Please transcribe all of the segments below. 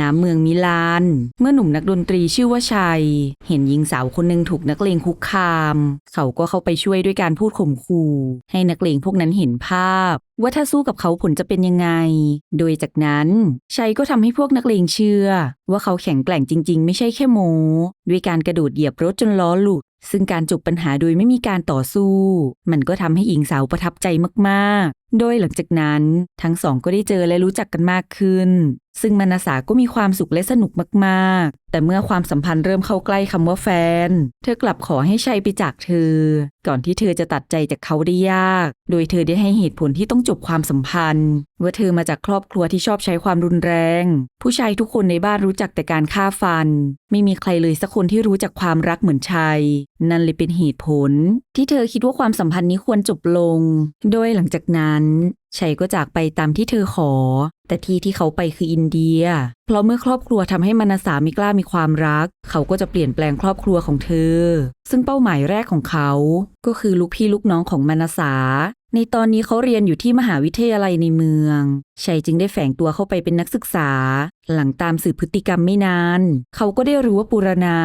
ณเมืองมิลาน เมื่อหนุ่มนักดนตรีชื่อว่าชัย เห็นหญิงสาวคนหนึ่งถูกนักเลงคุกคาม เขาก็เข้าไปช่วยด้วยการพูดข่มขู่ให้นักเลงพวกนั้นเห็นภาพ ว่าถ้าสู้กับเขาผลจะเป็นยังไง โดยจากนั้นชัยก็ทำให้พวกนักเลงเชื่อ ว่าเขาแข็งแกร่งจริง ๆ ไม่ใช่แค่โมด้วยการกระโดดเหยียบรถจนล้อหลุดซึ่งการจบปัญหาโดยไม่มีการต่อสู้ มันก็ทำให้หญิงสาวประทับใจมากโดยหลังจากนั้นทั้งสองก็ได้เจอและรู้จักกันมากขึ้น ซึ่งมนาสาก็มีความสุขและสนุกมากๆ แต่เมื่อความสัมพันธ์เริ่มเข้าใกล้คำว่าแฟน เธอกลับขอให้ชัยไปจากเธอ ก่อนที่เธอจะตัดใจจากเขาได้ยาก โดยเธอได้ให้เหตุผลที่ต้องจบความสัมพันธ์ ว่าเธอมาจากครอบครัวที่ชอบใช้ความรุนแรง ผู้ชายทุกคนในบ้านรู้จักแต่การฆ่าฟัน ไม่มีใครเลยสักคนที่รู้จักความรักเหมือนชัยนั่นเลยเป็นเหตุผล ที่เธอคิดว่าความสัมพันธ์นี้ควรจบลง โดยหลังจากนั้นชัยก็จากไปตามที่เธอขอ แต่ที่ที่เขาไปคืออินเดีย เพราะเมื่อครอบครัวทำให้มนาสาไม่กล้ามีความรัก เขาก็จะเปลี่ยนแปลงครอบครัวของเธอ ซึ่งเป้าหมายแรกของเขา ก็คือลูกพี่ลูกน้องของมนาสา ในตอนนี้เขาเรียนอยู่ที่มหาวิทยาลัยในเมือง ชัยจึงได้แฝงตัวเข้าไปเป็นนักศึกษา หลังตามสืบพฤติกรรมไม่นาน เขาก็ได้รู้ว่าปุรณา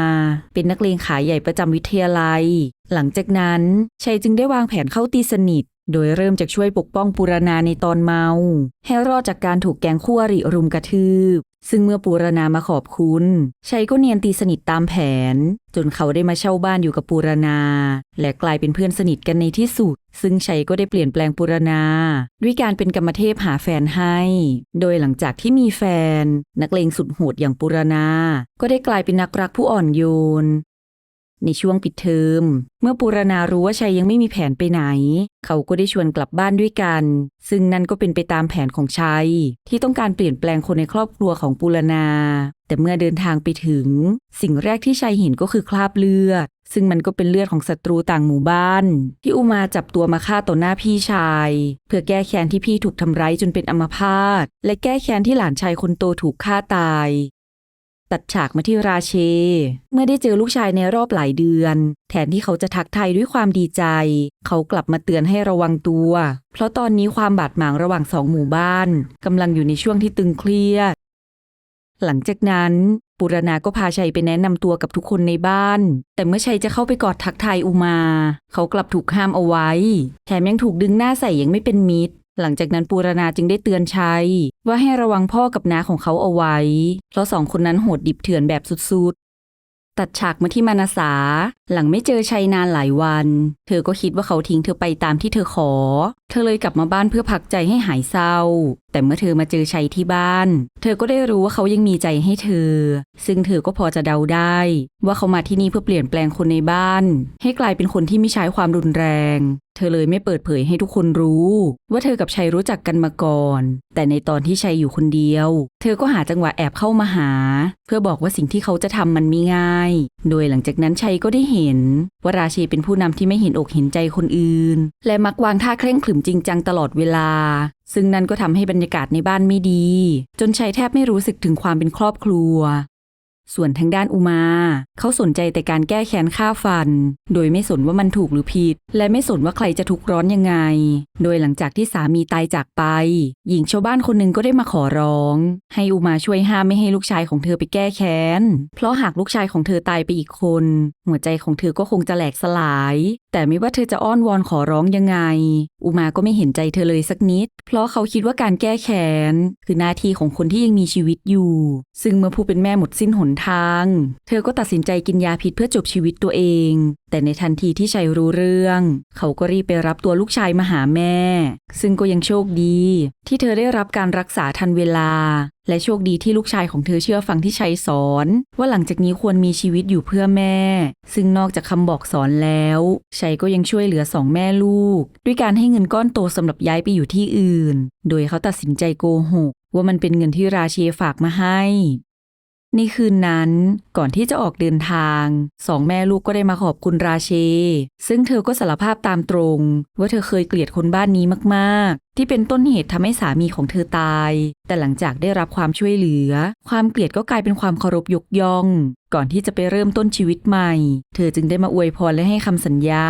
เป็นนักเลงขายใหญ่ประจำวิทยาลัย หลังจากนั้น ชัยจึงได้วางแผนเข้าตีสนิท โดยเริ่มจากช่วยปกป้องปุรณาในตอนเมา ให้รอดจากการถูกแก๊งคู่อริรุมกระทืบ ซึ่งเมื่อปูรณามาขอบคุณ ชัยก็เนียนตีสนิทตามแผน จนเขาได้มาเช่าบ้านอยู่กับปูรณา และกลายเป็นเพื่อนสนิทกันในที่สุด ซึ่งชัยก็ได้เปลี่ยนแปลงปูรณา ด้วยการเป็นกรรมเทพหาแฟนให้ โดยหลังจากที่มีแฟน นักเลงสุดโหดอย่างปูรณา ก็ได้กลายเป็นนักรักผู้อ่อนโยน ในช่วงปิดเทอม เมื่อปูรณารู้ว่าชัยยังไม่มีแผนไปไหน เขาก็ได้ชวนกลับบ้านด้วยกัน ซึ่งนั่นก็เป็นไปตามแผนของชัย ที่ต้องการเปลี่ยนแปลงคนในครอบครัวของปูรณา แต่เมื่อเดินทางไปถึง สิ่งแรกที่ชัยเห็นก็คือคราบเลือด ซึ่งมันก็เป็นเลือดของศัตรูต่างหมู่บ้าน ที่อุมาจับตัวมาฆ่าต่อหน้าพี่ชาย เพื่อแก้แค้นที่พี่ถูกทำร้ายจนเป็นอัมพาตและแก้แค้นที่หลานชายคนโตถูกฆ่าตาย ตัดฉากมาที่ราเช เมื่อได้เจอลูกชายในรอบหลายเดือน แทนที่เขาจะทักไทยด้วยความดีใจ เขากลับมาเตือนให้ระวังตัว เพราะตอนนี้ความบาดหมางระหว่างสองหมู่บ้านกำลังอยู่ในช่วงที่ตึงเครียด หลังจากนั้นปุรณาก็พาชัยไปแนะนำตัวกับทุกคนในบ้าน แต่เมื่อชัยจะเข้าไปกอดทักไทยอุมา เขากลับถูกห้ามเอาไว้ แถมยังถูกดึงหน้าใส่อย่างไม่เป็นมิตร หลังจากนั้นปูรณาจึงได้เตือนชัย ว่าให้ระวังพ่อกับน้าของเขาเอาไว้ เพราะสองคนนั้นโหดดิบเถื่อนแบบสุดๆ ตัดฉากมาที่มานาสา หลังไม่เจอชัยนานหลายวัน ธอก็คิดว่าเขาทิ้งเธอไปตามที่เธอขอ เธอเลยกลับมาบ้านเพื่อพักใจให้หายเศร้า แต่เมื่อเธอมาเจอชัยที่บ้าน เธอก็ได้รู้ว่าเขายังมีใจให้เธอ ซึ่งเธอก็พอจะเดาได้ ว่าเขามาที่นี่เพื่อเปลี่ยนแปลงคนในบ้าน ให้กลายเป็นคนที่ไม่ใช้ความรุนแรง เธอเลยไม่เปิดเผยให้ทุกคนรู้ ว่าเธอกับชัยรู้จักกันมาก่อน แต่ในตอนที่ชัยอยู่คนเดียว เธอก็หาจังหวะแอบเข้ามาหา เพื่อบอกว่าสิ่งที่เขาจะทำมันไม่ง่าย โดยหลังจากนั้นชัยก็ได้เห็นว่าราเชเป็นผู้นำที่ไม่เห็นอกเห็นใจคนอื่น และมักวางท่าเคร่งขรึมจริงจังตลอดเวลา ซึ่งนั่นก็ทำให้บรรยากาศในบ้านไม่ดี จนชัยแทบไม่รู้สึกถึงความเป็นครอบครัว ส่วนทางด้านอุมา เขาสนใจแต่การแก้แค้นฆ่าฟัน โดยไม่สนว่ามันถูกหรือผิด และไม่สนว่าใครจะทุกข์ร้อนยังไง โดยหลังจากที่สามีตายจากไป หญิงชาวบ้านคนหนึ่งก็ได้มาขอร้อง ให้อุมาช่วยห้ามไม่ให้ลูกชายของเธอไปแก้แค้น เพราะหากลูกชายของเธอตายไปอีกคน หัวใจของเธอก็คงจะแหลกสลาย แต่ไม่ว่าเธอจะอ้อนวอนขอร้องยังไง อุมาก็ไม่เห็นใจเธอเลยสักนิด เพราะเขาคิดว่าการแก้แค้น คือหน้าที่ของคนที่ยังมีชีวิตอยู่ ซึ่งเมื่อผู้เป็นแม่หมดสิ้นหนทาง เธอก็ตัดสินใจกินยาพิษเพื่อจบชีวิตตัวเอง แต่ในทันทีที่ชัยรู้เรื่อง เขาก็รีบไปรับตัวลูกชายมาหาแม่ ซึ่งก็ยังโชคดี ที่เธอได้รับการรักษาทันเวลาและโชคดีที่ลูกชายของเธอเชื่อฟังที่ชัยสอน ว่าหลังจากนี้ควรมีชีวิตอยู่เพื่อแม่ ซึ่งนอกจากคำบอกสอนแล้วชัยก็ยังช่วยเหลือสองแม่ลูก ด้วยการให้เงินก้อนโตสำหรับย้ายไปอยู่ที่อื่น โดยเขาตัดสินใจโกหกว่ามันเป็นเงินที่ราเชฝากมาให้ ในคืนนั้นก่อนที่จะออกเดินทาง สองแม่ลูกก็ได้มาขอบคุณราเช ซึ่งเธอก็สารภาพตามตรง ว่าเธอเคยเกลียดคนบ้านนี้มากที่เป็นต้นเหตุทำให้สามีของเธอตาย แต่หลังจากได้รับความช่วยเหลือ ความเกลียดก็กลายเป็นความเคารพยกย่อง ก่อนที่จะไปเริ่มต้นชีวิตใหม่ เธอจึงได้มาอวยพรและให้คำสัญญา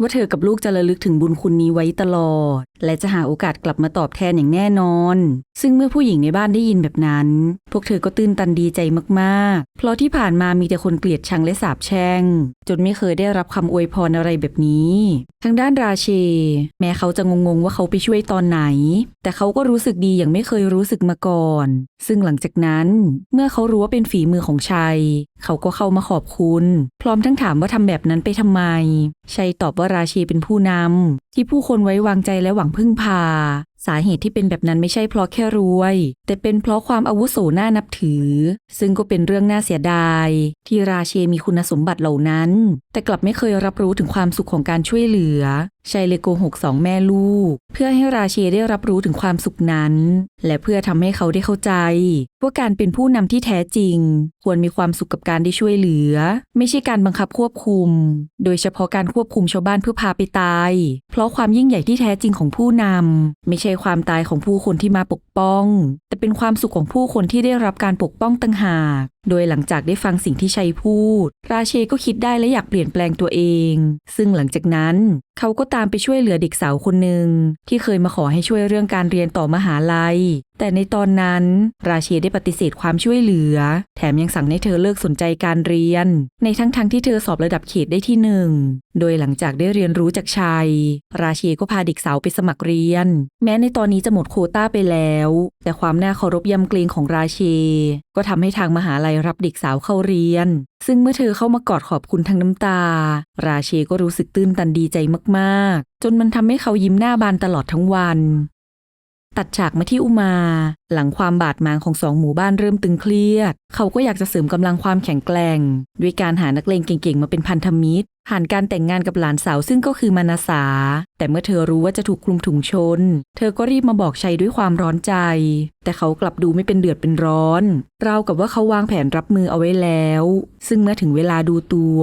ว่าเธอกับลูกจะระลึกถึงบุญคุณนี้ไว้ตลอด และจะหาโอกาสกลับมาตอบแทนอย่างแน่นอน ซึ่งเมื่อผู้หญิงในบ้านได้ยินแบบนั้น พวกเธอก็ตื้นตันดีใจมากๆ เพราะที่ผ่านมามีแต่คนเกลียดชังและสาบแช่ง จนไม่เคยได้รับคำอวยพรอะไรแบบนี้ ทางด้านราเช แม้เขาจะงงๆว่าเขาไปช่วยตอนไหน แต่เขาก็รู้สึกดีอย่างไม่เคยรู้สึกมาก่อน ซึ่งหลังจากนั้น เมื่อเขารู้ว่าเป็นฝีมือของชัย เขาก็เข้ามาขอบคุณ พร้อมทั้งถามว่าทำแบบนั้นไปทำไม ชัยตอบว่าราเชเป็นผู้นำที่ผู้คนไว้วางใจและหวังพึ่งพาสาเหตุที่เป็นแบบนั้นไม่ใช่เพราะแค่รวย แต่เป็นเพราะความอาวุโสน่านับถือ ซึ่งก็เป็นเรื่องน่าเสียดาย ที่ราเชมีคุณสมบัติเหล่านั้น แต่กลับไม่เคยรับรู้ถึงความสุขของการช่วยเหลือชัยเลยโกหกสองแม่ลูก เพื่อให้ราเชได้รับรู้ถึงความสุขนั้น และเพื่อทำให้เขาได้เข้าใจ ว่าการเป็นผู้นำที่แท้จริง ควรมีความสุขกับการได้ช่วยเหลือ ไม่ใช่การบังคับควบคุม โดยเฉพาะการควบคุมชาวบ้านเพื่อพาไปตาย เพราะความยิ่งใหญ่ที่แท้จริงของผู้นำไม่ใช่ความตายของผู้คนที่มาปกป้อง แต่เป็นความสุขของผู้คนที่ได้รับการปกป้องต่างหาก โดยหลังจากได้ฟังสิ่งที่ชัยพูด ราเชก็คิดได้และอยากเปลี่ยนแปลงตัวเอง ซึ่งหลังจากนั้น เขาก็ตามไปช่วยเหลือเด็กสาวคนหนึ่งที่เคยมาขอให้ช่วยเรื่องการเรียนต่อมหาลัย แต่ในตอนนั้นราเชได้ปฏิเสธความช่วยเหลือ แถมยังสั่งให้เธอเลิกสนใจการเรียน ในทั้งๆทที่เธอสอบระดับเขตได้ที่หนึ่ง โดยหลังจากได้เรียนรู้จากชัย ราเชก็พาเด็กสาวไปสมัครเรียน แม้ในตอนนี้จะหมดโคต้าไปแล้ว แต่ความน่าเคารพยำเกรงของราเชก็ทำให้ทางมหาลัยรับเด็กสาวเข้าเรียน ซึ่งเมื่อเธอเข้ามากอดขอบคุณทั้งน้ำตา ราเชก็รู้สึกตื้นตันดีใจมากๆ จนมันทำให้เขายิ้มหน้าบานตลอดทั้งวัน ตัดฉากมาที่อุมา หลังความบาดหมางของสองหมู่บ้านเริ่มตึงเครียด เขาก็อยากจะเสริมกำลังความแข็งแกร่ง ด้วยการหานักเลงเก่งๆ มาเป็นพันธมิตรผ่านการแต่งงานกับหลานสาวซึ่งก็คือมานาสา แต่เมื่อเธอรู้ว่าจะถูกคลุมถุงชน เธอก็รีบมาบอกชัยด้วยความร้อนใจ แต่เขากลับดูไม่เป็นเดือดเป็นร้อน ราวกับว่าเขาวางแผนรับมือเอาไว้แล้ว ซึ่งเมื่อถึงเวลาดูตัว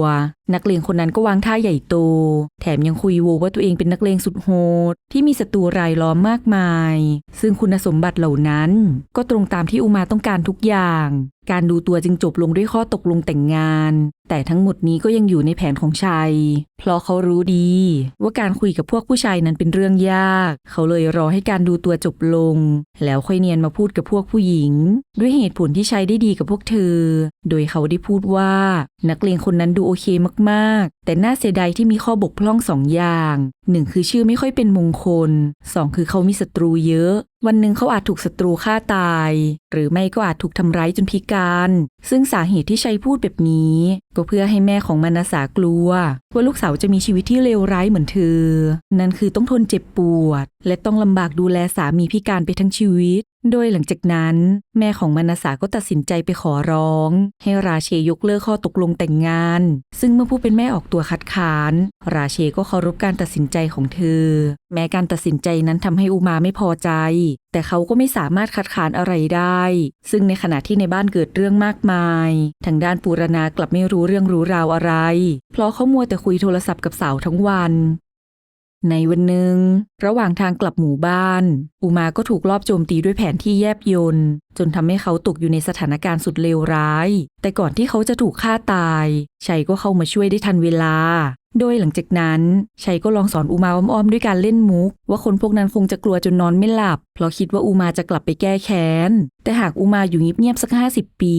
นักเลงคนนั้นก็วางท่าใหญ่โต แถมยังคุยโวว่าตัวเองเป็นนักเลงสุดโหดที่มีศัตรูรายล้อมมากมาย ซึ่งคุณสมบัติเหล่านั้นก็ตรงตามที่อุมาต้องการทุกอย่าง การดูตัวจึงจบลงด้วยข้อตกลงแต่งงาน แต่ทั้งหมดนี้ก็ยังอยู่ในแผนของชัย เพราะเขารู้ดี ว่าการคุยกับพวกผู้ชายนั้นเป็นเรื่องยาก เขาเลยรอให้การดูตัวจบลง แล้วค่อยเนียนมาพูดกับพวกผู้หญิง ด้วยเหตุผลที่ชัยได้ดีกับพวกเธอ โดยเขาได้พูดว่า นักเลงคนนั้นดูโอเคมากๆ แต่น่าเสียดายที่มีข้อบกพร่องสองอย่างหนึ่งคือชื่อไม่ค่อยเป็นมงคลสองคือเขามีศัตรูเยอะ วันหนึ่งเขาอาจถูกศัตรูฆ่าตาย หรือไม่ก็อาจถูกทำร้ายจนพิการ ซึ่งสาเหตุที่ชัยพูดแบบนี้ ก็เพื่อให้แม่ของมานาสากลัว ว่าลูกสาวจะมีชีวิตที่เลวร้ายเหมือนเธอ นั่นคือต้องทนเจ็บปวด และต้องลำบากดูแลสามีพิการไปทั้งชีวิต โดยหลังจากนั้น แม่ของมานาสาก็ตัดสินใจไปขอร้อง ให้ราเชยกเลิกข้อตกลงแต่งงาน ซึ่งเมื่อผู้เป็นแม่ออกตัวคัดค้าน ราเชก็เคารพการตัดสินใจของเธอ แม้การตัดสินใจนั้นทำให้อุมาไม่พอใจ แต่เขาก็ไม่สามารถคัดค้านอะไรได้ ซึ่งในขณะที่ในบ้านเกิดเรื่องมากมาย ทางด้านปูรณากลับไม่รู้เรื่องรู้ราวอะไร เพราะเขามัวแต่คุยโทรศัพท์กับสาวทั้งวัน ในวันหนึ่ง ระหว่างทางกลับหมู่บ้าน อูมาก็ถูกลอบโจมตีด้วยแผนที่แยบยนต์จนทำให้เขาตกอยู่ในสถานการณ์สุดเลวร้าย แต่ก่อนที่เขาจะถูกฆ่าตายชัยก็เข้ามาช่วยได้ทันเวลา โดยหลังจากนั้นชัยก็ลองสอนอุมาอ้อมๆด้วยการเล่นมุก ว่าคนพวกนั้นคงจะกลัวจนนอนไม่หลับ เพราะคิดว่าอุมาจะกลับไปแก้แค้น แต่หากอุมาอยู่เงียบๆสักห้าสิบปี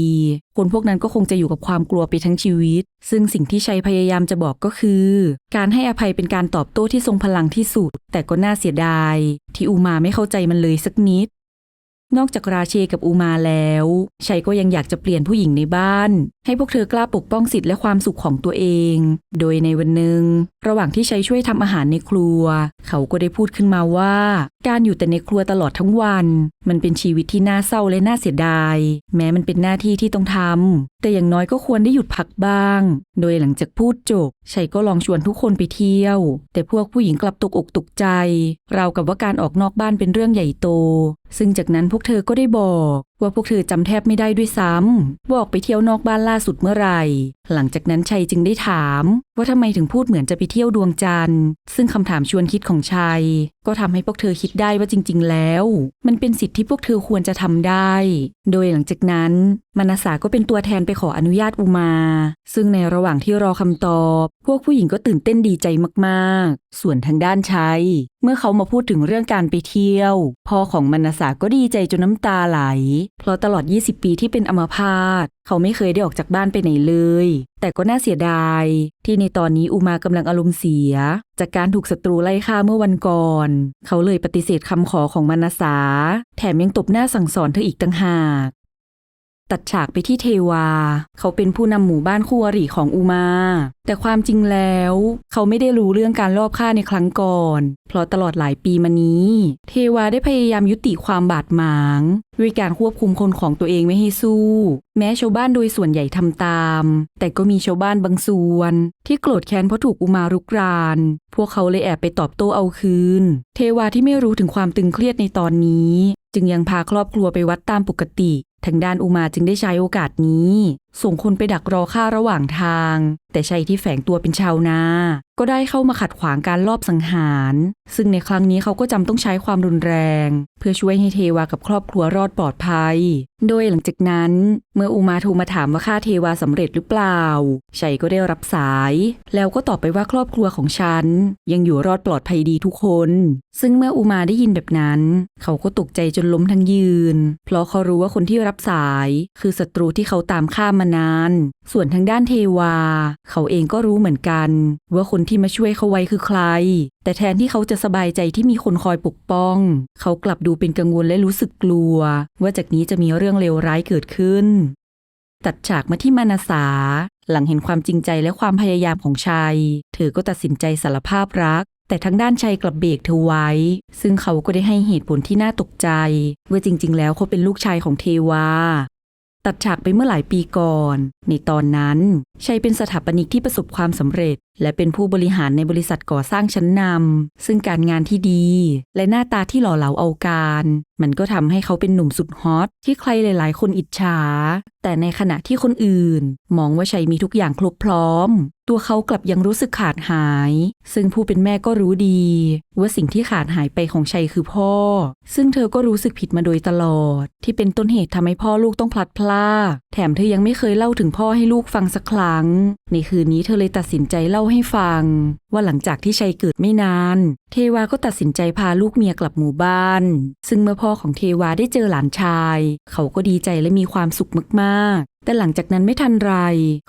คนพวกนั้นก็คงจะอยู่กับความกลัวไปทั้งชีวิต ซึ่งสิ่งที่ชัยพยายามจะบอกก็คือ การให้อภัยเป็นการตอบโต้ที่ทรงพลังที่สุด แต่ก็น่าเสียดาย ที่อุมาไม่เข้าใจมันเลยสักนิด นอกจากราเชกับอูมาแล้วชัยก็ยังอยากจะเปลี่ยนผู้หญิงในบ้าน ให้พวกเธอกล้าปกป้องสิทธิ์และความสุขของตัวเอง โดยในวันหนึ่ง ระหว่างที่ชัยช่วยทำอาหารในครัว เขาก็ได้พูดขึ้นมาว่าการอยู่แต่ในครัวตลอดทั้งวัน มันเป็นชีวิตที่น่าเศร้าและน่าเสียดาย แม้มันเป็นหน้าที่ที่ต้องทำ แต่อย่างน้อยก็ควรได้หยุดพักบ้าง โดยหลังจากพูดจบชัยก็ลองชวนทุกคนไปเที่ยว แต่พวกผู้หญิงกลับตกอกตกใจ ราวกับว่าการออกนอกบ้านเป็นเรื่องใหญ่โต ซึ่งจากนั้นพวกเธอก็ได้บอก ว่าพวกเธอจำแทบไม่ได้ด้วยซ้ำบออกไปเที่ยวนอกบ้านล่าสุดเมื่อไหร่ หลังจากนั้นชัยจึงได้ถาม ว่าทำไมถึงพูดเหมือนจะไปเที่ยวดวงจันทร์ ซึ่งคำถามชวนคิดของชัย ก็ทำให้พวกเธอคิดได้ว่าจริง ๆ แล้ว มันเป็นสิทธิ์ที่พวกเธอควรจะทำได้ โดยหลังจากนั้น มนาสาก็เป็นตัวแทนไปขออนุญาตอุมา ซึ่งในระหว่างที่รอคำตอบ พวกผู้หญิงก็ตื่นเต้นดีใจมากๆ ส่วนทางด้านชัย เมื่อเขามาพูดถึงเรื่องการไปเที่ยว พ่อของมนาสาก็ดีใจจนน้ำตาไหล เพราะตลอด 20 ปีที่เป็นอมพาตเขาไม่เคยได้ออกจากบ้านไปไหนเลย แต่ก็น่าเสียดาย ที่ในตอนนี้อุมากำลังอารมณ์เสีย จากการถูกศัตรูไล่ฆ่าเมื่อวันก่อน เขาเลยปฏิเสธคำขอของมนาสา แถมยังตบหน้าสั่งสอนเธออีกต่างหาก ตัดฉากไปที่เทวา เขาเป็นผู้นำหมู่บ้านคู่อริของอุมา แต่ความจริงแล้ว เขาไม่ได้รู้เรื่องการลอบฆ่าในครั้งก่อน เพราะตลอดหลายปีมานี้ เทวาได้พยายามยุติความบาดหมาง ด้วยการควบคุมคนของตัวเองไม่ให้สู้ แม้ชาวบ้านโดยส่วนใหญ่ทำตาม แต่ก็มีชาวบ้านบางส่วน ที่โกรธแค้นเพราะถูกอุมารุกราน พวกเขาเลยแอบไปตอบโต้เอาคืน เทวาที่ไม่รู้ถึงความตึงเครียดในตอนนี้ จึงยังพาครอบครัวไปวัดตามปกติ ทางด้านอุมาจึงได้ใช้โอกาสนี้ ส่งคนไปดักรอฆ่าระหว่างทาง แต่ชัยที่แฝงตัวเป็นชาวนา ก็ได้เข้ามาขัดขวางการลอบสังหาร ซึ่งในครั้งนี้เขาก็จำต้องใช้ความรุนแรง เพื่อช่วยให้เทวากับครอบครัวรอดปลอดภัย โดยหลังจากนั้น เมื่ออุมาโทรมาถามว่าฆ่าเทวาสำเร็จหรือเปล่าชัยก็ได้รับสาย แล้วก็ตอบไปว่าครอบครัวของฉัน ยังอยู่รอดปลอดภัยดีทุกคน ซึ่งเมื่ออุมาได้ยินแบบนั้น เขาก็ตกใจจนล้มทั้งยืน เพราะเขารู้ว่าคนที่รับสายคือศัตรูที่เขาตามฆ่ามานาน ส่วนทางด้านเทวา เขาเองก็รู้เหมือนกัน ว่าคนที่มาช่วยเขาไว้คือใคร แต่แทนที่เขาจะสบายใจที่มีคนคอยปกป้อง เขากลับดูเป็นกังวลและรู้สึกกลัว ว่าจากนี้จะมีเรื่องเลวร้ายเกิดขึ้น ตัดฉากมาที่มานาสา หลังเห็นความจริงใจและความพยายามของชัย เธอก็ตัดสินใจสารภาพรัก แต่ทางด้านชัยกลับเบรกเธอไว้ ซึ่งเขาก็ได้ให้เหตุผลที่น่าตกใจ ว่าจริง ๆ แล้วเขาเป็นลูกชายของเทวา ตัดฉากไปเมื่อหลายปีก่อน ในตอนนั้น ชัยเป็นสถาปนิกที่ประสบความสำเร็จ และเป็นผู้บริหารในบริษัทก่อสร้างชั้นนำซึ่งการงานที่ดี และหน้าตาที่หล่อเหลาเอาการ มันก็ทำให้เขาเป็นหนุ่มสุดฮอตที่ใครหลาย ๆ คนอิจฉา แต่ในขณะที่คนอื่น มองว่าชัยมีทุกอย่างครบพร้อม ตัวเขากลับยังรู้สึกขาดหาย ซึ่งผู้เป็นแม่ก็รู้ดี ว่าสิ่งที่ขาดหายไปของชัยคือพ่อ ซึ่งเธอก็รู้สึกผิดมาโดยตลอด ที่เป็นต้นเหตุทำให้พ่อลูกต้องพลัดพรากแถมเธอยังไม่เคยเล่าถึงพ่อให้ลูกฟังสักครั้ง ในคืนนี้เธอเลยตัดสินใจเล่าให้ฟัง ว่าหลังจากที่ชัยเกิดไม่นาน เทวาก็ตัดสินใจพาลูกเมียกลับหมู่บ้าน ซึ่งเมื่อพ่อของเทวาได้เจอหลานชาย เขาก็ดีใจและมีความสุขมาก แต่หลังจากนั้นไม่ทันไร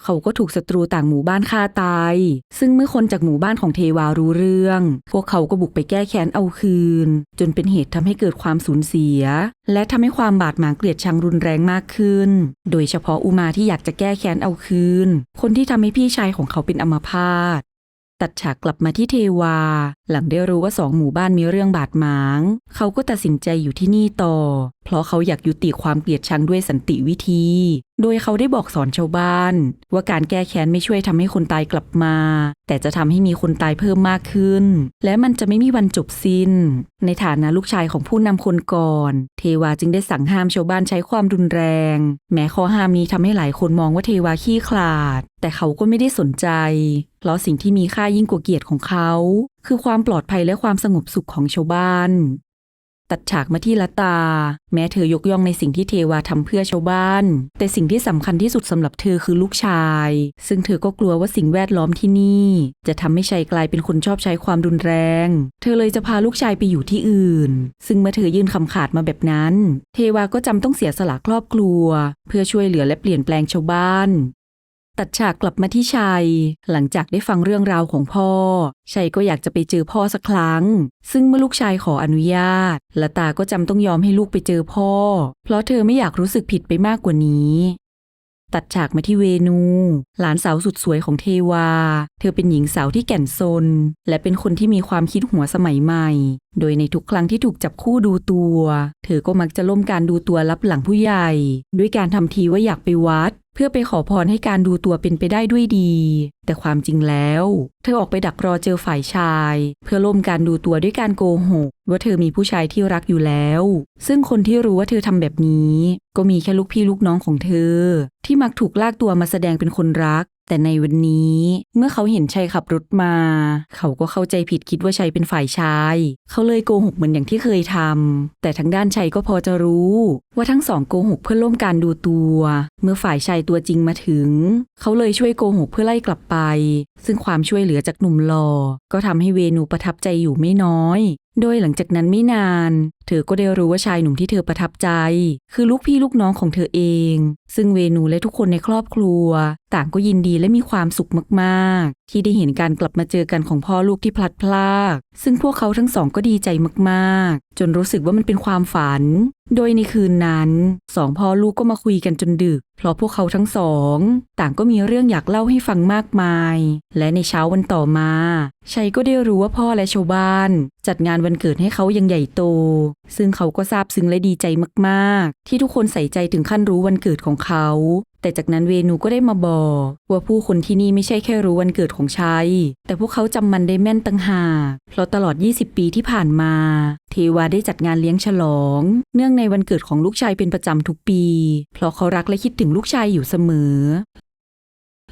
เขาก็ถูกศัตรูต่างหมู่บ้านฆ่าตาย ซึ่งเมื่อคนจากหมู่บ้านของเทวารู้เรื่อง พวกเขาก็บุกไปแก้แค้นเอาคืน จนเป็นเหตุทำให้เกิดความสูญเสีย และทำให้ความบาดหมางเกลียดชังรุนแรงมากขึ้น โดยเฉพาะอุมาที่อยากจะแก้แค้นเอาคืน คนที่ทำให้พี่ชายของเขาเป็นอัมพาต ตัดฉากกลับมาที่เทวา หลังได้รู้ว่าสองหมู่บ้านมีเรื่องบาดหมาง เขาก็ตัดสินใจอยู่ที่นี่ต่อ เพราะเขาอยากยุติความเกลียดชังด้วยสันติวิธี โดยเขาได้บอกสอนชาวบ้าน ว่าการแก้แค้นไม่ช่วยทำให้คนตายกลับมา แต่จะทำให้มีคนตายเพิ่มมากขึ้น และมันจะไม่มีวันจบสิ้น ในฐานะลูกชายของผู้นำคนก่อน เทวาจึงได้สั่งห้ามชาวบ้านใช้ความรุนแรง แม้ข้อห้ามนี้ทำให้หลายคนมองว่าเทวาขี้ขลาด แต่เขาก็ไม่ได้สนใจ เพราะสิ่งที่มีค่ายิ่งกว่าเกียรติของเขา คือความปลอดภัยและความสงบสุขของชาวบ้าน ตัดฉากมาที่ละตา แม้เธอยกย่องในสิ่งที่เทวาทำเพื่อชาวบ้าน แต่สิ่งที่สำคัญที่สุดสำหรับเธอคือลูกชาย ซึ่งเธอก็กลัวว่าสิ่งแวดล้อมที่นี่ จะทำให้ชัยกลายเป็นคนชอบใช้ความรุนแรง เธอเลยจะพาลูกชายไปอยู่ที่อื่น ซึ่งเมื่อเธอยื่นคำขาดมาแบบนั้น เทวาก็จำต้องเสียสละครอบครัว เพื่อช่วยเหลือและเปลี่ยนแปลงชาวบ้าน ตัดฉากกลับมาที่ชัย หลังจากได้ฟังเรื่องราวของพ่อ ชัยก็อยากจะไปเจอพ่อสักครั้ง ซึ่งเมื่อลูกชายขออนุญาตละตาก็จำต้องยอมให้ลูกไปเจอพ่อ เพราะเธอไม่อยากรู้สึกผิดไปมากกว่านี้ตัดฉากมาที่เวนู หลานสาวสุดสวยของเทวา เธอเป็นหญิงสาวที่แก่นซน และเป็นคนที่มีความคิดหัวสมัยใหม่โดยในทุกครั้งที่ถูกจับคู่ดูตัว เธอก็มักจะล่มการดูตัวลับหลังผู้ใหญ่ ด้วยการทำทีว่าอยากไปวัด เพื่อไปขอพรให้การดูตัวเป็นไปได้ด้วยดี แต่ความจริงแล้ว เธอออกไปดักรอเจอฝ่ายชาย เพื่อล่มการดูตัวด้วยการโกหกว่าเธอมีผู้ชายที่รักอยู่แล้ว ซึ่งคนที่รู้ว่าเธอทำแบบนี้ ก็มีแค่ลูกพี่ลูกน้องของเธอ ที่มักถูกลากตัวมาแสดงเป็นคนรัก แต่ในวันนี้เมื่อเขาเห็นชัยขับรถมา เขาก็เข้าใจผิดคิดว่าชัยเป็นฝ่ายชาย เขาเลยโกหกเหมือนอย่างที่เคยทำแต่ทางด้านชัยก็พอจะรู้ ว่าทั้งสองโกหกเพื่อล่มการดูตัว เมื่อฝ่ายชายตัวจริงมาถึง เขาเลยช่วยโกหกเพื่อไล่กลับไป ซึ่งความช่วยเหลือจากหนุ่มหล่อก็ทำให้เวนูประทับใจอยู่ไม่น้อย โดยหลังจากนั้นไม่นาน เธอก็ได้รู้ว่าชายหนุ่มที่เธอประทับใจ คือลูกพี่ลูกน้องของเธอเอง ซึ่งเวนูและทุกคนในครอบครัว ต่างก็ยินดีและมีความสุขมาก ที่ได้เห็นการกลับมาเจอกันของพ่อลูกที่พลัดพราก ซึ่งพวกเขาทั้งสองก็ดีใจมากๆ จนรู้สึกว่ามันเป็นความฝัน โดยในคืนนั้นสองพ่อลูกก็มาคุยกันจนดึก เพราะพวกเขาทั้งสอง ต่างก็มีเรื่องอยากเล่าให้ฟังมากมาย และในเช้าวันต่อมาชัยก็ได้รู้ว่าพ่อและชาวบ้าน จัดงานวันเกิดให้เขายังใหญ่โต ซึ่งเขาก็ซาบซึ้งและดีใจมาก ๆ ที่ทุกคนใส่ใจถึงขั้นรู้วันเกิดของเขา แต่จากนั้นเวนูก็ได้มาบอกว่าผู้คนที่นี่ไม่ใช่แค่รู้วันเกิดของชัย แต่พวกเขาจำมันได้แม่นตั้งหาก เพราะตลอด 20 ปีที่ผ่านมา เทวาได้จัดงานเลี้ยงฉลอง เนื่องในวันเกิดของลูกชายเป็นประจำทุกปี เพราะเขารักและคิดถึงลูกชายอยู่เสมอ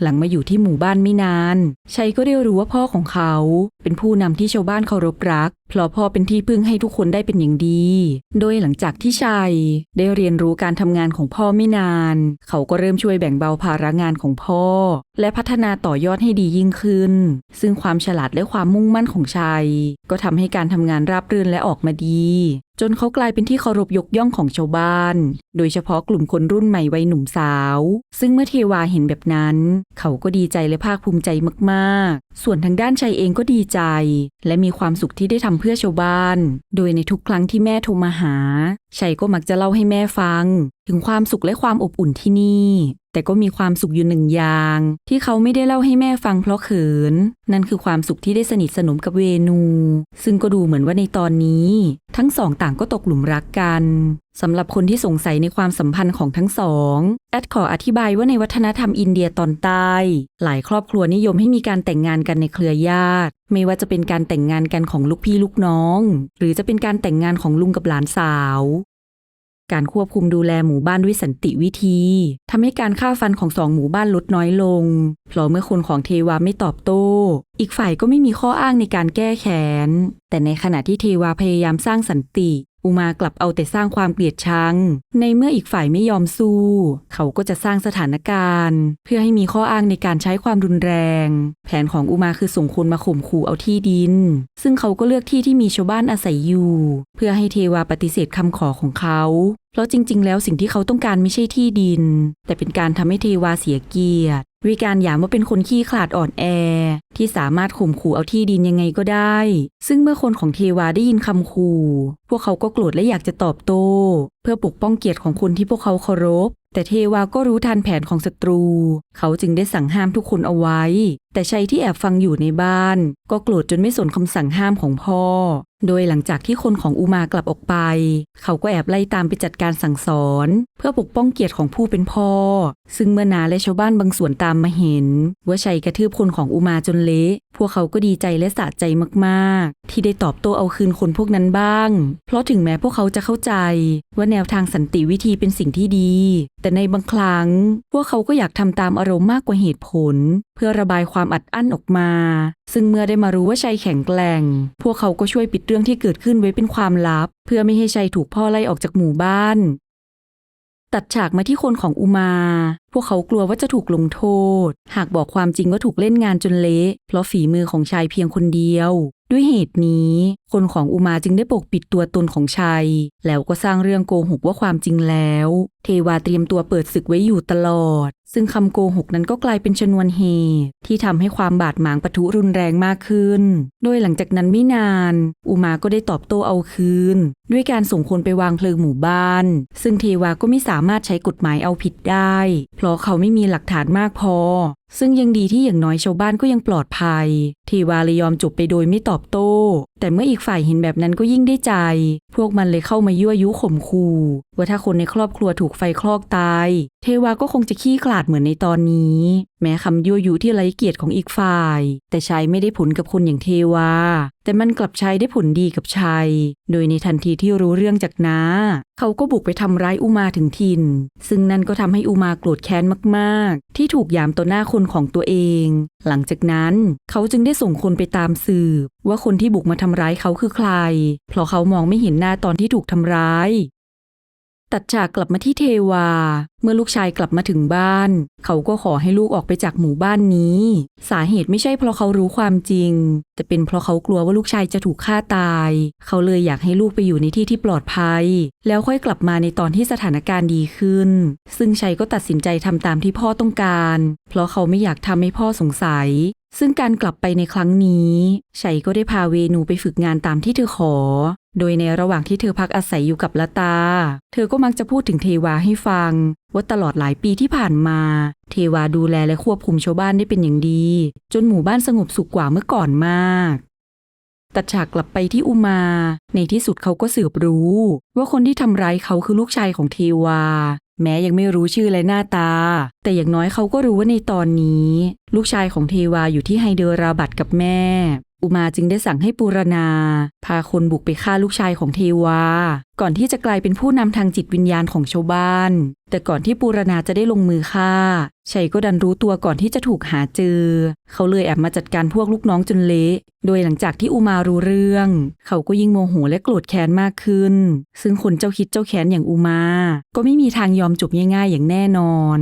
หลังมาอยู่ที่หมู่บ้านไม่นานชัยก็ได้รู้ว่าพ่อของเขา เป็นผู้นำที่ชาวบ้านเคารพรัก เพราะพ่อเป็นที่พึ่งให้ทุกคนได้เป็นอย่างดี โดยหลังจากที่ชัย ได้เรียนรู้การทำงานของพ่อไม่นาน เขาก็เริ่มช่วยแบ่งเบาภาระงานของพ่อ และพัฒนาต่อยอดให้ดียิ่งขึ้น ซึ่งความฉลาดและความมุ่งมั่นของชัย ก็ทำให้การทำงานราบรื่นและออกมาดี จนเขากลายเป็นที่เคารพยกย่องของชาวบ้าน โดยเฉพาะกลุ่มคนรุ่นใหม่วัยหนุ่มสาว ซึ่งเมื่อเทวาเห็นแบบนั้น เขาก็ดีใจและภาคภูมิใจมากๆ ส่วนทางด้านชัยเองก็ดีใจ และมีความสุขที่ได้ทำเพื่อชาวบ้าน โดยในทุกครั้งที่แม่โทรมาหาชัยก็มักจะเล่าให้แม่ฟัง ถึงความสุขและความอบอุ่นที่นี่ แต่ก็มีความสุขอยู่หนึ่งอย่าง ที่เขาไม่ได้เล่าให้แม่ฟังเพราะเขิน นั่นคือความสุขที่ได้สนิทสนมกับเวนู ซึ่งก็ดูเหมือนว่าในตอนนี้ ทั้งสองต่างก็ตกหลุมรักกันสำหรับคนที่สงสัยในความสัมพันธ์ของทั้งสองแอดขออธิบายว่าในวัฒนธรรมอินเดียตอนใต้ หลายครอบครัวนิยมให้มีการแต่งงานกันในเครือญาติ ไม่ว่าจะเป็นการแต่งงานกันของลูกพี่ลูกน้อง หรือจะเป็นการแต่งงานของลุงกับหลานสาว การควบคุมดูแลหมู่บ้านด้วยสันติวิธีทำให้การฆ่าฟันของสองหมู่บ้านลดน้อยลง เพราะเมื่อคนของเทวาไม่ตอบโต้ อีกฝ่ายก็ไม่มีข้ออ้างในการแก้แค้น แต่ในขณะที่เทวาพยายามสร้างสันติ อุมากลับเอาแต่สร้างความเกลียดชัง ในเมื่ออีกฝ่ายไม่ยอมสู้ เขาก็จะสร้างสถานการณ์ เพื่อให้มีข้ออ้างในการใช้ความรุนแรง แผนของอุมาคือส่งคนมาข่มขู่เอาที่ดิน ซึ่งเขาก็เลือกที่ที่มีชาวบ้านอาศัยอยู่ เพื่อให้เทวาปฏิเสธคำขอของเขาเพราะจริง ๆ แล้วสิ่งที่เขาต้องการไม่ใช่ที่ดิน แต่เป็นการทำให้เทวาเสียเกียรติวิการหยามว่าเป็นคนขี้ขลาดอ่อนแอ ที่สามารถข่มขู่เอาที่ดินยังไงก็ได้ ซึ่งเมื่อคนของเทวาได้ยินคำขู่พวกเขาก็โกรธและอยากจะตอบโต้ เพื่อปกป้องเกียรติของคนที่พวกเขาเคารพ แต่เทวาก็รู้ทันแผนของศัตรู เขาจึงได้สั่งห้ามทุกคนเอาไว้ แต่ชัยที่แอบฟังอยู่ในบ้าน ก็โกรธจนไม่สนคำสั่งห้ามของพ่อ โดยหลังจากที่คนของอุมากลับออกไป เขาก็แอบไล่ตามไปจัดการสั่งสอน เพื่อปกป้องเกียรติของผู้เป็นพ่อ ซึ่งเมื่อนาและชาวบ้านบางส่วนตามมาเห็น ว่าชัยกระทืบคนของอุมาจนเละ พวกเขาก็ดีใจและสะใจมากๆ ที่ได้ตอบโต้เอาคืนคนพวกนั้นบ้าง เพราะถึงแม้พวกเขาจะเข้าใจ ว่าแนวทางสันติวิธีเป็นสิ่งที่ดี แต่ในบางครั้ง พวกเขาก็อยากทำตามอารมณ์มากกว่าเหตุผล เพื่อระบายความอัดอั้นออกมา ซึ่งเมื่อได้มารู้ว่าชัยแข็งแกร่ง พวกเขาก็ช่วยปิดเรื่องที่เกิดขึ้นไว้เป็นความลับ เพื่อไม่ให้ชัยถูกพ่อไล่ออกจากหมู่บ้าน ตัดฉากมาที่คนของอุมา พวกเขากลัวว่าจะถูกลงโทษ หากบอกความจริงว่าถูกเล่นงานจนเละ เพราะฝีมือของชายเพียงคนเดียว ด้วยเหตุนี้คนของอุมาจึงได้ปกปิดตัวตนของชัย แล้วก็สร้างเรื่องโกหกว่าความจริงแล้ว เทวาเตรียมตัวเปิดศึกไว้อยู่ตลอด ซึ่งคำโกหกนั้นก็กลายเป็นชนวนเหตุที่ทำให้ความบาดหมางปะทุรุนแรงมากขึ้น โดยหลังจากนั้นไม่นาน อุมาก็ได้ตอบโต้เอาคืน ด้วยการส่งคนไปวางเพลิงหมู่บ้าน ซึ่งเทวาก็ไม่สามารถใช้กฎหมายเอาผิดได้ เพราะเขาไม่มีหลักฐานมากพอ ซึ่งยังดีที่อย่างน้อยชาวบ้านก็ยังปลอดภัย เทวาเลยยอมจบไปโดยไม่ตอบโต้ แต่เมื่ออีกฝ่ายเห็นแบบนั้นก็ยิ่งได้ใจ พวกมันเลยเข้ามายั่วยุข่มขู่ว่าถ้าคนในครอบครัวถูกไฟคลอกตาย เทวาก็คงจะขี้ขลาดเหมือนในตอนนี้แม้คำยั่วยุที่ไร้เกียรติของอีกฝ่าย แต่ชัยไม่ได้ผลกับคนอย่างเทวา แต่มันกลับใช้ได้ผลดีกับชัย โดยในทันทีที่รู้เรื่องจากน้าเขาก็บุกไปทำร้ายอุมาถึงถิ่น ซึ่งนั่นก็ทำให้อุมาโกรธแค้นมากๆ ที่ถูกยามต่อหน้าคนของตัวเอง หลังจากนั้น เขาจึงได้ส่งคนไปตามสืบ ว่าคนที่บุกมาทำร้ายเขาคือใคร เพราะเขามองไม่เห็นหน้าตอนที่ถูกทำร้าย ตัดฉากกลับมาที่เทวา เมื่อลูกชายกลับมาถึงบ้าน เขาก็ขอให้ลูกออกไปจากหมู่บ้านนี้ สาเหตุไม่ใช่เพราะเขารู้ความจริง แต่เป็นเพราะเขากลัวว่าลูกชายจะถูกฆ่าตาย เขาเลยอยากให้ลูกไปอยู่ในที่ที่ปลอดภัย แล้วค่อยกลับมาในตอนที่สถานการณ์ดีขึ้น ซึ่งชัยก็ตัดสินใจทำตามที่พ่อต้องการ เพราะเขาไม่อยากทำให้พ่อสงสัยซึ่งการกลับไปในครั้งนี้ ชัยก็ได้พาเวนูไปฝึกงานตามที่เธอขอ โดยในระหว่างที่เธอพักอาศัยอยู่กับละตา เธอก็มักจะพูดถึงเทวาให้ฟัง ว่าตลอดหลายปีที่ผ่านมา เทวาดูแลและควบคุมชาวบ้านได้เป็นอย่างดี จนหมู่บ้านสงบสุขกว่าเมื่อก่อนมากตัดฉากกลับไปที่อุมา ในที่สุดเขาก็สืบรู้ ว่าคนที่ทำร้ายเขาคือลูกชายของเทวา แม้ยังไม่รู้ชื่อและหน้าตา แต่อย่างน้อยเขาก็รู้ว่าในตอนนี้ ลูกชายของเทวาอยู่ที่ไฮเดอราบัตกับแม่ อุมาจึงได้สั่งให้ปูรณา พาคนบุกไปฆ่าลูกชายของเทวา ก่อนที่จะกลายเป็นผู้นำทางจิตวิญญาณของชาวบ้าน แต่ก่อนที่ปูรณาจะได้ลงมือฆ่าชัยก็ดันรู้ตัวก่อนที่จะถูกหาเจอ เขาเลยแอบมาจัดการพวกลูกน้องจนเละ โดยหลังจากที่อุมารู้เรื่อง เขาก็ยิ่งโมโหและโกรธแค้นมากขึ้น ซึ่งคนเจ้าคิดเจ้าแค้นอย่างอุมา ก็ไม่มีทางยอมจบง่ายๆอย่างแน่นอน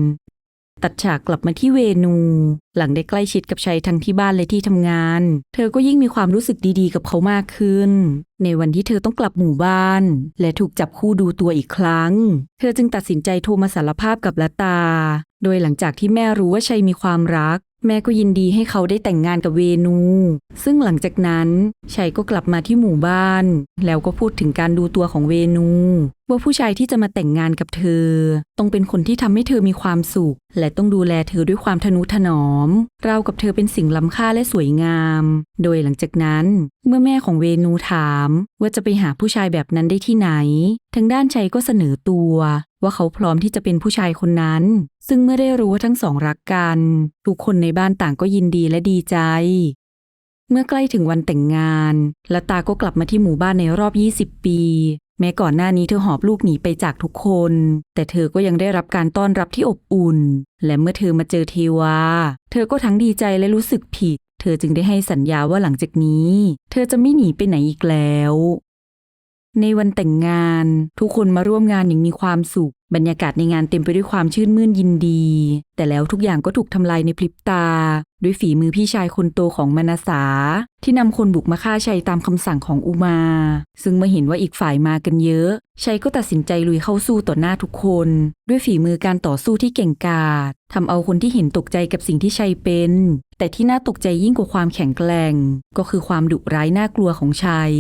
ตัดฉากกลับมาที่เวนู หลังได้ใกล้ชิดกับชัยทั้งที่บ้านและที่ทำงาน เธอก็ยิ่งมีความรู้สึกดีๆ กับเขามากขึ้น ในวันที่เธอต้องกลับหมู่บ้าน และถูกจับคู่ดูตัวอีกครั้ง เธอจึงตัดสินใจโทรมาสารภาพกับละตา โดยหลังจากที่แม่รู้ว่าชัยมีความรัก แม่ก็ยินดีให้เขาได้แต่งงานกับเวนู ซึ่งหลังจากนั้นชัยก็กลับมาที่หมู่บ้าน แล้วก็พูดถึงการดูตัวของเวนู ว่าผู้ชายที่จะมาแต่งงานกับเธอ ต้องเป็นคนที่ทำให้เธอมีความสุข และต้องดูแลเธอด้วยความทนุถนอมราวกับเธอเป็นสิ่งล้ำค่าและสวยงาม โดยหลังจากนั้น เมื่อแม่ของเวนูถาม ว่าจะไปหาผู้ชายแบบนั้นได้ที่ไหน ทางด้านชัยก็เสนอตัว ว่าเขาพร้อมที่จะเป็นผู้ชายคนนั้น ซึ่งเมื่อได้รู้ว่าทั้งสองรักกัน ทุกคนในบ้านต่างก็ยินดีและดีใจ เมื่อใกล้ถึงวันแต่งงานละตาก็กลับมาที่หมู่บ้านในรอบ 20 ปี แม้ก่อนหน้านี้เธอหอบลูกหนีไปจากทุกคน แต่เธอก็ยังได้รับการต้อนรับที่อบอุ่น และเมื่อเธอมาเจอเทวา เธอก็ทั้งดีใจและรู้สึกผิด เธอจึงได้ให้สัญญาว่าหลังจากนี้ เธอจะไม่หนีไปไหนอีกแล้วในวันแต่งงานทุกคนมาร่วมงานอย่างมีความสุข บรรยากาศในงานเต็มไปด้วยความชื่นมื่นยินดี แต่แล้วทุกอย่างก็ถูกทำลายในพริบตา ด้วยฝีมือพี่ชายคนโตของมนาสา ที่นำคนบุกมาฆ่าชัยตามคำสั่งของอุมา ซึ่งเมื่อเห็นว่าอีกฝ่ายมากันเยอะ ชัยก็ตัดสินใจลุยเข้าสู้ต่อหน้าทุกคน ด้วยฝีมือการต่อสู้ที่เก่งกาจทำเอาคนที่เห็นตกใจกับสิ่งที่ชัยเป็น แต่ที่น่าตกใจยิ่งกว่าความแข็งแกร่ง ก็คือความดุร้ายน่ากลัวของชัย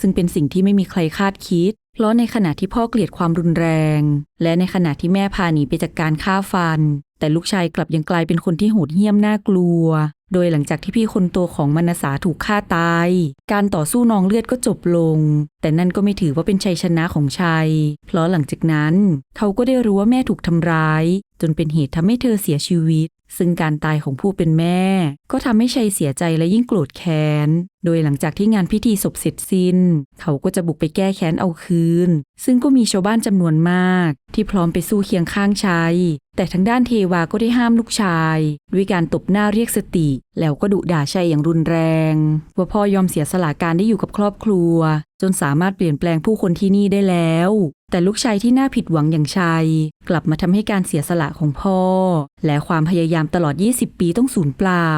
ซึ่งเป็นสิ่งที่ไม่มีใครคาดคิด เพราะในขณะที่พ่อเกลียดความรุนแรง และในขณะที่แม่พาหนีไปจากการฆ่าฟัน แต่ลูกชายกลับยังกลายเป็นคนที่โหดเหี้ยมน่ากลัว โดยหลังจากที่พี่คนโตของมนสาถูกฆ่าตาย การต่อสู้นองเลือดก็จบลง แต่นั่นก็ไม่ถือว่าเป็นชัยชนะของชัย เพราะหลังจากนั้นเขาก็ได้รู้ว่าแม่ถูกทำร้าย จนเป็นเหตุทำให้เธอเสียชีวิตซึ่งการตายของผู้เป็นแม่ ก็ทำให้ชัยเสียใจและยิ่งโกรธแค้น โดยหลังจากที่งานพิธีศพเสร็จสิ้น เขาก็จะบุกไปแก้แค้นเอาคืน ซึ่งก็มีชาวบ้านจำนวนมาก ที่พร้อมไปสู้เคียงข้างชัย แต่ทางด้านเทวาก็ได้ห้ามลูกชาย ด้วยการตบหน้าเรียกสติ แล้วก็ดุด่าชัยอย่างรุนแรง ว่าพ่อยอมเสียสละการได้อยู่กับครอบครัว จนสามารถเปลี่ยนแปลงผู้คนที่นี่ได้แล้ว แต่ลูกชายที่น่าผิดหวังอย่างชัย กลับมาทำให้การเสียสละของพ่อ และความพยายามตลอด 20 ปีต้องสูญเปล่า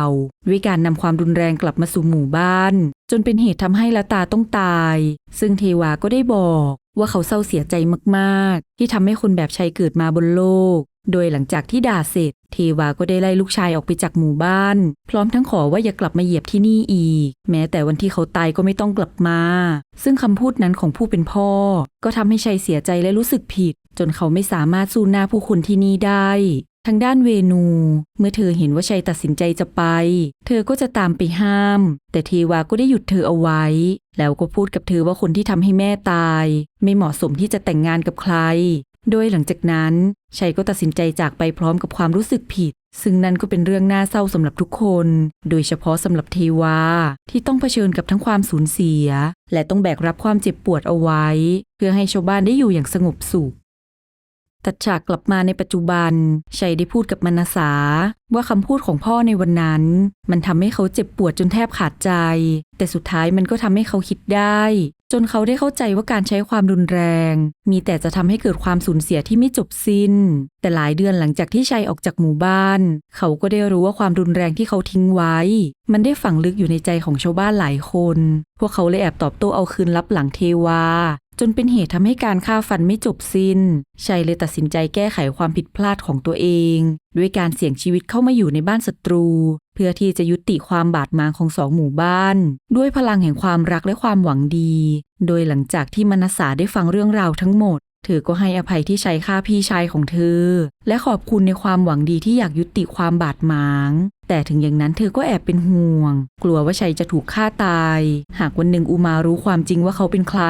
ด้วยการนำความรุนแรงกลับมาสู่หมู่บ้านจนเป็นเหตุทำให้ละตาต้องตาย ซึ่งเทวาก็ได้บอกว่าเขาเศร้าเสียใจมากๆ ที่ทำให้คนแบบชัยเกิดมาบนโลก โดยหลังจากที่ด่าเสร็จ เทวาก็ได้ไล่ลูกชายออกไปจากหมู่บ้าน พร้อมทั้งขอว่าอย่ากลับมาเหยียบที่นี่อีก แม้แต่วันที่เขาตายก็ไม่ต้องกลับมา ซึ่งคำพูดนั้นของผู้เป็นพ่อ ก็ทำให้ชัยเสียใจและรู้สึกผิด จนเขาไม่สามารถสู้หน้าผู้คนที่นี่ได้ ทางด้านเวนู เมื่อเธอเห็นว่าชัยตัดสินใจจะไป เธอก็จะตามไปห้าม แต่เทวาก็ได้หยุดเธอเอาไว้ แล้วก็พูดกับเธอว่าคนที่ทำให้แม่ตาย ไม่เหมาะสมที่จะแต่งงานกับใคร โดยหลังจากนั้นชัยก็ตัดสินใจจากไปพร้อมกับความรู้สึกผิด ซึ่งนั่นก็เป็นเรื่องน่าเศร้าสำหรับทุกคน โดยเฉพาะสำหรับเทวาที่ต้องเผชิญกับทั้งความสูญเสีย และต้องแบกรับความเจ็บปวดเอาไว้ เพื่อให้ชาวบ้านได้อยู่อย่างสงบสุข ตัดฉากกลับมาในปัจจุบัน ชัยได้พูดกับมนาสา ว่าคำพูดของพ่อในวันนั้น มันทำให้เขาเจ็บปวดจนแทบขาดใจ แต่สุดท้ายมันก็ทำให้เขาคิดได้ จนเขาได้เข้าใจว่าการใช้ความรุนแรง มีแต่จะทำให้เกิดความสูญเสียที่ไม่จบสิ้น แต่หลายเดือนหลังจากที่ชัยออกจากหมู่บ้าน เขาก็ได้รู้ว่าความรุนแรงที่เขาทิ้งไว้ มันได้ฝังลึกอยู่ในใจของชาวบ้านหลายคน พวกเขาเลยแอบตอบโต้เอาคืนลับหลังเทวา จนเป็นเหตุทำให้การฆ่าฟันไม่จบสิ้น ชัยเลยตัดสินใจแก้ไขความผิดพลาดของตัวเอง ด้วยการเสี่ยงชีวิตเข้ามาอยู่ในบ้านศัตรู เพื่อที่จะยุติความบาดหมางของสองหมู่บ้าน ด้วยพลังแห่งความรักและความหวังดี โดยหลังจากที่มนัสสาได้ฟังเรื่องราวทั้งหมด เธอก็ให้อภัยที่ชัยฆ่าพี่ชายของเธอ และขอบคุณในความหวังดีที่อยากยุติความบาดหมางแต่ถึงอย่างนั้นเธอก็แอบเป็นห่วง กลัวว่าชัยจะถูกฆ่าตาย หากวันหนึ่งอุมารู้ความจริงว่าเขาเป็นใคร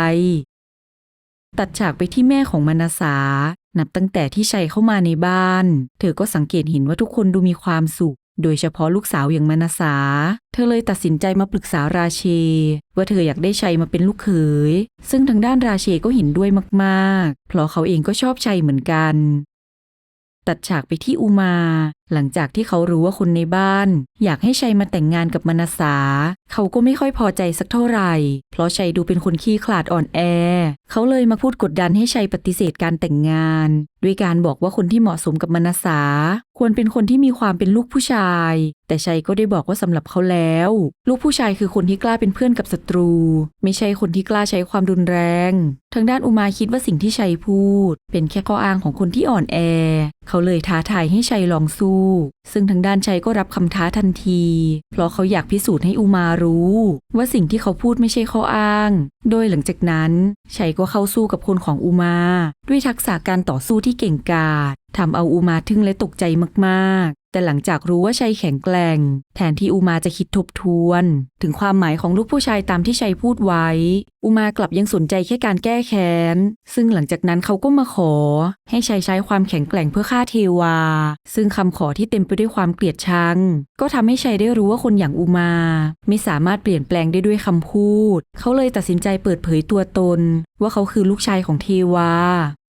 ตัดฉากไปที่แม่ของมานาสา นับตั้งแต่ที่ชัยเข้ามาในบ้าน เธอก็สังเกตเห็นว่าทุกคนดูมีความสุข โดยเฉพาะลูกสาวอย่างมานาสา เธอเลยตัดสินใจมาปรึกษาราเช ว่าเธออยากได้ชัยมาเป็นลูกเขย ซึ่งทางด้านราเชก็เห็นด้วยมาก ๆ เพราะเขาเองก็ชอบชัยเหมือนกัน ตัดฉากไปที่อุมาหลังจากที่เขารู้ว่าคนในบ้าน อยากให้ชัยมาแต่งงานกับมนาสา เขาก็ไม่ค่อยพอใจสักเท่าไหร่ เพราะชัยดูเป็นคนขี้ขลาดอ่อนแอ เขาเลยมาพูดกดดันให้ชัยปฏิเสธการแต่งงาน ด้วยการบอกว่าคนที่เหมาะสมกับมนาสา ควรเป็นคนที่มีความเป็นลูกผู้ชาย แต่ชัยก็ได้บอกว่าสำหรับเขาแล้ว ลูกผู้ชายคือคนที่กล้าเป็นเพื่อนกับศัตรู ไม่ใช่คนที่กล้าใช้ความรุนแรง ทางด้านอุมาคิดว่าสิ่งที่ชัยพูด เป็นแค่ข้ออ้างของคนที่อ่อนแอ เขาเลยท้าทายให้ชัยลองสู้ซึ่งทางด้านชัยก็รับคำท้าทันที เพราะเขาอยากพิสูจน์ให้อุมารู้ ว่าสิ่งที่เขาพูดไม่ใช่ข้ออ้าง โดยหลังจากนั้นชัยก็เข้าสู้กับคนของอุมา ด้วยทักษะการต่อสู้ที่เก่งกาจ ทำเอาอุมาทึ่งและตกใจมากๆ แต่หลังจากรู้ว่าชัยแข็งแกร่ง แทนที่อุมาจะคิดทบทวน ถึงความหมายของลูกผู้ชายตามที่ชัยพูดไว้อุมากลับยังสนใจแค่การแก้แค้น ซึ่งหลังจากนั้นเขาก็มาขอ ให้ชัยใช้ความแข็งแกร่งเพื่อฆ่าเทวา ซึ่งคำขอที่เต็มไปด้วยความเกลียดชัง ก็ทำให้ชัยได้รู้ว่าคนอย่างอุมา ไม่สามารถเปลี่ยนแปลงได้ด้วยคำพูด เขาเลยตัดสินใจเปิดเผยตัวตน ว่าเขาคือลูกชายของเทวา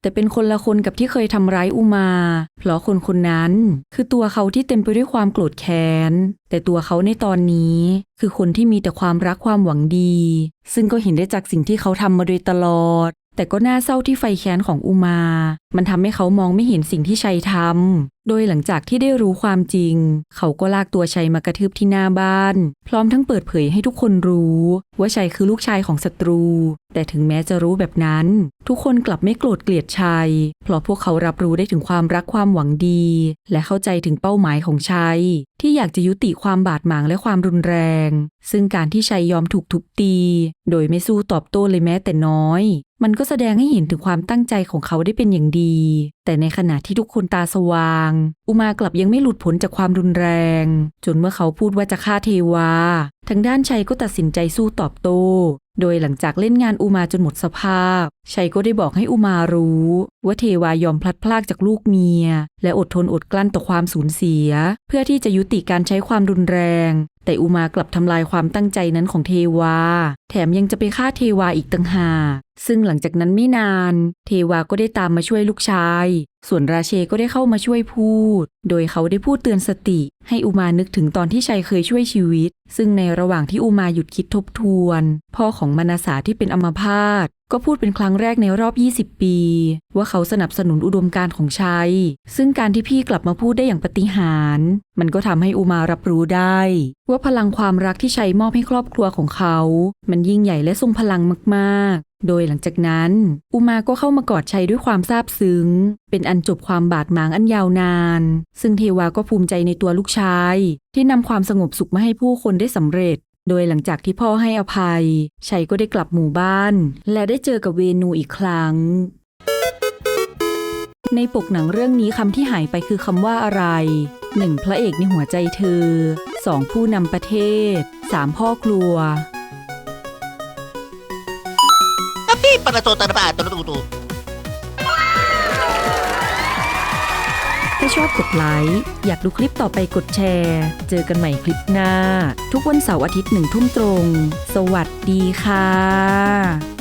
แต่เป็นคนละคนกับที่เคยทำร้ายอุมา เพราะคนคนนั้น คือตัวเขาที่เต็มไปด้วยความโกรธแค้น แต่ตัวเขาในตอนนี้ คือคนที่มีแต่ความรักความหวังดี ซึ่งก็เห็นได้จากสิ่งที่เขาทำมาโดยตลอด แต่ก็น่าเศร้าที่ไฟแค้นของอุมา มันทำให้เขามองไม่เห็นสิ่งที่ชัยทำ โดยหลังจากที่ได้รู้ความจริง เขาก็ลากตัวชัยมากระทืบที่หน้าบ้าน พร้อมทั้งเปิดเผยให้ทุกคนรู้ ว่าชัยคือลูกชายของศัตรู แต่ถึงแม้จะรู้แบบนั้น ทุกคนกลับไม่โกรธเกลียดชัย เพราะพวกเขารับรู้ได้ถึงความรักความหวังดี และเข้าใจถึงเป้าหมายของชัย ที่อยากจะยุติความบาดหมางและความรุนแรง ซึ่งการที่ชัยยอมถูกทุบตี โดยไม่สู้ตอบโต้เลยแม้แต่น้อยมันก็แสดงให้เห็นถึงความตั้งใจของเขาได้เป็นอย่างดี แต่ในขณะที่ทุกคนตาสว่างอุมากลับยังไม่หลุดพ้นจากความรุนแรง จนเมื่อเขาพูดว่าจะฆ่าเทวา ทางด้านชัยก็ตัดสินใจสู้ตอบโต้ โดยหลังจากเล่นงานอุมาจนหมดสภาพ ชัยก็ได้บอกให้อุมารู้ ว่าเทวายอมพลัดพรากจากลูกเมีย และอดทนอดกลั้นต่อความสูญเสีย เพื่อที่จะยุติการใช้ความรุนแรง แต่อุมากลับทำลายความตั้งใจนั้นของเทวา แถมยังจะไปฆ่าเทวาอีกต่างหากซึ่งหลังจากนั้นไม่นาน เทวาก็ได้ตามมาช่วยลูกชาย ส่วนราเชก็ได้เข้ามาช่วยพูดโดยเขาได้พูดเตือนสติ ให้อุมานึกถึงตอนที่ชัยเคยช่วยชีวิต ซึ่งในระหว่างที่อุมาหยุดคิดทบทวน พ่อของมานาสาที่เป็นอัมพาตก็พูดเป็นครั้งแรกในรอบ 20 ปี ว่าเขาสนับสนุนอุดมการของชัย ซึ่งการที่พี่กลับมาพูดได้อย่างปฏิหาร มันก็ทำให้อุมารับรู้ได้ ว่าพลังความรักที่ชัยมอบให้ครอบครัวของเขา มันยิ่งใหญ่และทรงพลังมาก โดยหลังจากนั้น อุมาก็เข้ามากอดชัยด้วยความซาบซึ้ง เป็นอันจบความบาดหมางอันยาวนาน ซึ่งเทวาก็ภูมิใจในตัวลูกชาย ที่นำความสงบสุขมาให้ผู้คนได้สำเร็จ โดยหลังจากที่พ่อให้อภัย ชัยก็ได้กลับหมู่บ้าน และได้เจอกับเวนูอีกครั้ง ในปกหนังเรื่องนี้คำที่หายไปคือคำว่าอะไร 1. พระเอกในหัวใจเธอ 2. ผู้นำประเทศ 3. พ่อครัว Tapi pada tuh tanpa tuh tuh tuh. ถ้าชอบกดไลค์อยากดูคลิปต่อไปกดแชร์ เจอกันใหม่คลิปหน้า ทุกวันเสาร์อาทิตย์หนึ่งทุ่มตรง สวัสดีค่ะ